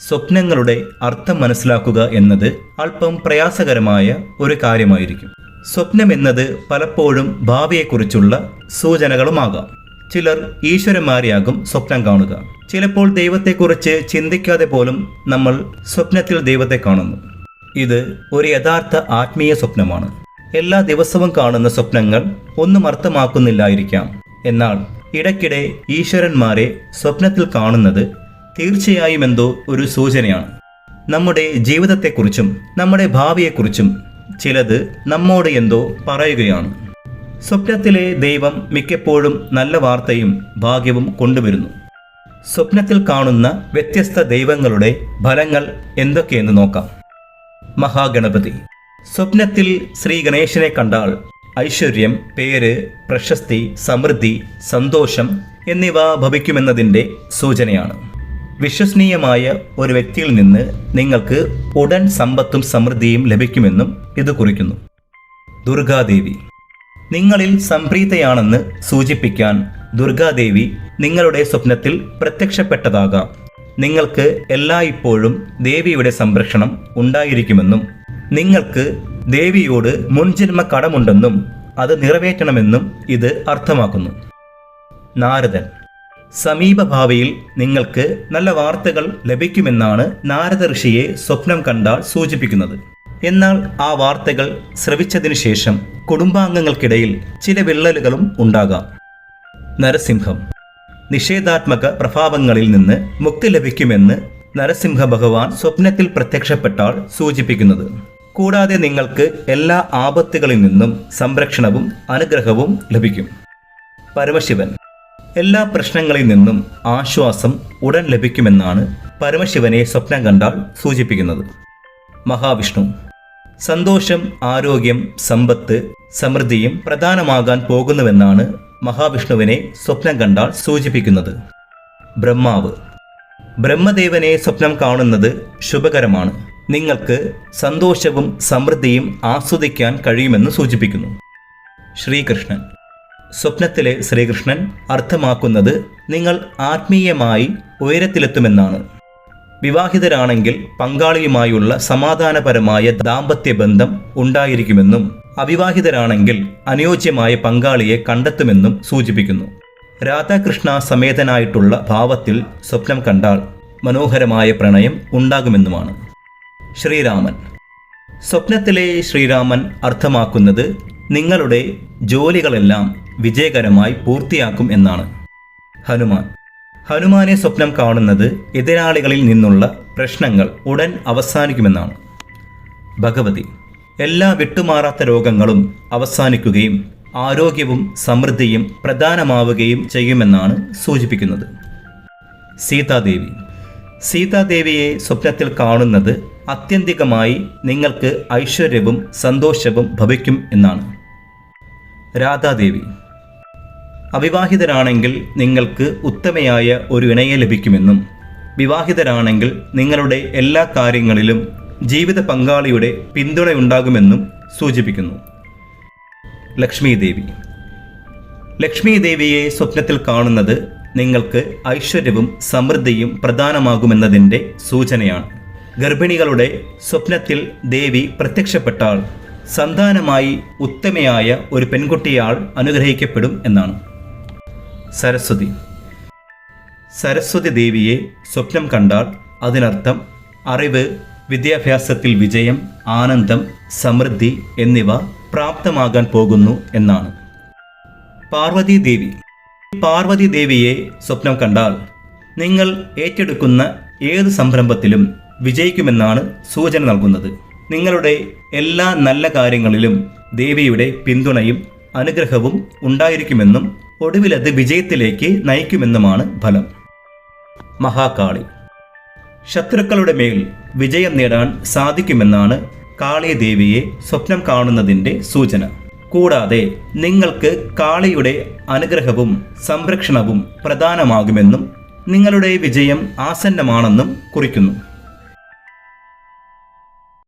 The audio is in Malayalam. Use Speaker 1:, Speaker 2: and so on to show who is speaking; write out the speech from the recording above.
Speaker 1: സ്വപ്നങ്ങളുടെ അർത്ഥം മനസ്സിലാക്കുക എന്നത് അല്പം പ്രയാസകരമായ ഒരു കാര്യമായിരിക്കും. സ്വപ്നം എന്നത് പലപ്പോഴും ഭാവിയെക്കുറിച്ചുള്ള സൂചനകളുമാകാം. ചിലർ ഈശ്വരന്മാരെയാകും സ്വപ്നം കാണുക. ചിലപ്പോൾ ദൈവത്തെക്കുറിച്ച് ചിന്തിക്കാതെ പോലും നമ്മൾ സ്വപ്നത്തിൽ ദൈവത്തെ കാണുന്നു. ഇത് ഒരു യഥാർത്ഥ ആത്മീയ സ്വപ്നമാണ്. എല്ലാ ദിവസവും കാണുന്ന സ്വപ്നങ്ങൾ ഒന്നും അർത്ഥമാക്കുന്നില്ലായിരിക്കാം. എന്നാൽ ഇടയ്ക്കിടെ ഈശ്വരന്മാരെ സ്വപ്നത്തിൽ കാണുന്നത് തീർച്ചയായും എന്തോ ഒരു സൂചനയാണ്. നമ്മുടെ ജീവിതത്തെക്കുറിച്ചും നമ്മുടെ ഭാവിയെക്കുറിച്ചും ചിലത് നമ്മോട് എന്തോ പറയുകയാണ്. സ്വപ്നത്തിലെ ദൈവം മിക്കപ്പോഴും നല്ല വാർത്തയും ഭാഗ്യവും കൊണ്ടുവരുന്നു. സ്വപ്നത്തിൽ കാണുന്ന വ്യത്യസ്ത ദൈവങ്ങളുടെ ഫലങ്ങൾ എന്തൊക്കെയെന്ന് നോക്കാം. മഹാഗണപതി. സ്വപ്നത്തിൽ ശ്രീ ഗണേശനെ കണ്ടാൽ ഐശ്വര്യം പേര് പ്രശസ്തി സമൃദ്ധി സന്തോഷം എന്നിവ ഭവിക്കുമെന്നതിന്റെ സൂചനയാണ്. വിശ്വസനീയമായ ഒരു വ്യക്തിയിൽ നിന്ന് നിങ്ങൾക്ക് ഉടൻ സമ്പത്തും സമൃദ്ധിയും ലഭിക്കുമെന്നും ഇത് കുറിക്കുന്നു. ദുർഗാദേവി നിങ്ങളിൽ സംപ്രീതയാണെന്ന് സൂചിപ്പിക്കാൻ ദുർഗാദേവി നിങ്ങളുടെ സ്വപ്നത്തിൽ പ്രത്യക്ഷപ്പെട്ടതാകാം. നിങ്ങൾക്ക് എല്ലായ്പ്പോഴും ദേവിയുടെ സംരക്ഷണം ഉണ്ടായിരിക്കുമെന്നും നിങ്ങൾക്ക് ദേവിയോട് മുൻജന്മ കടമുണ്ടെന്നും അത് നിറവേറ്റണമെന്നും ഇത് അർത്ഥമാക്കുന്നു. നാരദൻ സമീപഭാവിയിൽ നിങ്ങൾക്ക് നല്ല വാർത്തകൾ ലഭിക്കുമെന്നാണ് നാരദ ഋഷിയെ സ്വപ്നം കണ്ടാൽ സൂചിപ്പിക്കുന്നത്. എന്നാൽ ആ വാർത്തകൾ ശ്രവിച്ചതിനു ശേഷം കുടുംബാംഗങ്ങൾക്കിടയിൽ ചില വിള്ളലുകളും ഉണ്ടാകാം. നരസിംഹം. നിഷേധാത്മക പ്രഭാവങ്ങളിൽ നിന്ന് മുക്തി ലഭിക്കുമെന്ന് നരസിംഹ ഭഗവാൻ സ്വപ്നത്തിൽ പ്രത്യക്ഷപ്പെട്ടാൽ സൂചിപ്പിക്കുന്നത്. കൂടാതെ നിങ്ങൾക്ക് എല്ലാ ആപത്തുകളിൽ നിന്നും സംരക്ഷണവും അനുഗ്രഹവും ലഭിക്കും. പരമശിവൻ. എല്ലാ പ്രശ്നങ്ങളിൽ നിന്നും ആശ്വാസം ഉടൻ ലഭിക്കുമെന്നാണ് പരമശിവനെ സ്വപ്നം കണ്ടാൽ സൂചിപ്പിക്കുന്നത്. മഹാവിഷ്ണു സന്തോഷം ആരോഗ്യം സമ്പത്ത് സമൃദ്ധിയും പ്രധാനമാകാൻ പോകുന്നുവെന്നാണ് മഹാവിഷ്ണുവിനെ സ്വപ്നം കണ്ടാൽ സൂചിപ്പിക്കുന്നത്. ബ്രഹ്മാവ് ബ്രഹ്മദേവനെ സ്വപ്നം കാണുന്നത് ശുഭകരമാണ്. നിങ്ങൾക്ക് സന്തോഷവും സമൃദ്ധിയും ആസ്വദിക്കാൻ കഴിയുമെന്ന് സൂചിപ്പിക്കുന്നു. ശ്രീകൃഷ്ണൻ സ്വപ്നത്തിലെ ശ്രീകൃഷ്ണൻ അർത്ഥമാക്കുന്നത് നിങ്ങൾ ആത്മീയമായി ഉയരത്തിലെത്തുമെന്നാണ്. വിവാഹിതരാണെങ്കിൽ പങ്കാളിയുമായുള്ള സമാധാനപരമായ ദാമ്പത്യ ബന്ധം ഉണ്ടായിരിക്കുമെന്നും അവിവാഹിതരാണെങ്കിൽ അനുയോജ്യമായ പങ്കാളിയെ കണ്ടെത്തുമെന്നും സൂചിപ്പിക്കുന്നു. രാധാകൃഷ്ണ സമേതനായിട്ടുള്ള ഭാവത്തിൽ സ്വപ്നം കണ്ടാൽ മനോഹരമായ പ്രണയം ഉണ്ടാകുമെന്നുമാണ്. ശ്രീരാമൻ. സ്വപ്നത്തിലെ ശ്രീരാമൻ അർത്ഥമാക്കുന്നത് നിങ്ങളുടെ ജോലികളെല്ലാം വിജയകരമായി പൂർത്തിയാക്കും എന്നാണ്. ഹനുമാൻ. ഹനുമാനെ സ്വപ്നം കാണുന്നത് എതിരാളികളിൽ നിന്നുള്ള പ്രശ്നങ്ങൾ ഉടൻ അവസാനിക്കുമെന്നാണ്. ഭഗവതി. എല്ലാ വിട്ടുമാറാത്ത രോഗങ്ങളും അവസാനിക്കുകയും ആരോഗ്യവും സമൃദ്ധിയും പ്രധാനമാവുകയും ചെയ്യുമെന്നാണ് സൂചിപ്പിക്കുന്നത്. സീതാദേവി. സീതാദേവിയെ സ്വപ്നത്തിൽ കാണുന്നത് അത്യന്തികമായി നിങ്ങൾക്ക് ഐശ്വര്യവും സന്തോഷവും ഭവിക്കും എന്നാണ്. രാധാദേവി. അവിവാഹിതരാണെങ്കിൽ നിങ്ങൾക്ക് ഉത്തമയായ ഒരു ഇണയെ ലഭിക്കുമെന്നും വിവാഹിതരാണെങ്കിൽ നിങ്ങളുടെ എല്ലാ കാര്യങ്ങളിലും ജീവിത പങ്കാളിയുടെ പിന്തുണയുണ്ടാകുമെന്നും സൂചിപ്പിക്കുന്നു. ലക്ഷ്മി ദേവി ലക്ഷ്മി ദേവിയെ സ്വപ്നത്തിൽ കാണുന്നത് നിങ്ങൾക്ക് ഐശ്വര്യവും സമൃദ്ധിയും പ്രധാനമാകുമെന്നതിന്റെ സൂചനയാണ്. ഗർഭിണികളുടെ സ്വപ്നത്തിൽ ദേവി പ്രത്യക്ഷപ്പെട്ടാൽ സന്താനമായി ഉത്തമയായ ഒരു പെൺകുട്ടിയാൾ അനുഗ്രഹിക്കപ്പെടും എന്നാണ്. സരസ്വതി. സരസ്വതി ദേവിയെ സ്വപ്നം കണ്ടാൽ അതിനർത്ഥം അറിവ് വിദ്യാഭ്യാസത്തിൽ വിജയം ആനന്ദം സമൃദ്ധി എന്നിവ പ്രാപ്തമാകാൻ പോകുന്നു എന്നാണ്. പാർവതി ദേവി. പാർവതി ദേവിയെ സ്വപ്നം കണ്ടാൽ നിങ്ങൾ ഏറ്റെടുക്കുന്ന ഏത് സംരംഭത്തിലും വിജയിക്കുമെന്നാണ് സൂചന നൽകുന്നത്. നിങ്ങളുടെ എല്ലാ നല്ല കാര്യങ്ങളിലും ദേവിയുടെ പിന്തുണയും അനുഗ്രഹവും ഉണ്ടായിരിക്കുമെന്നും ഒടുവിലത് വിജയത്തിലേക്ക് നയിക്കുമെന്നുമാണ് ഫലം. മഹാകാളി. ശത്രുക്കളുടെ മേൽ വിജയം നേടാൻ സാധിക്കുമെന്നാണ് കാളിദേവിയെ സ്വപ്നം കാണുന്നതിന്റെ സൂചന. കൂടാതെ നിങ്ങൾക്ക് കാളിയുടെ അനുഗ്രഹവും സംരക്ഷണവും പ്രധാനമാകുമെന്നും നിങ്ങളുടെ വിജയം ആസന്നമാണെന്നും കുറിക്കുന്നു.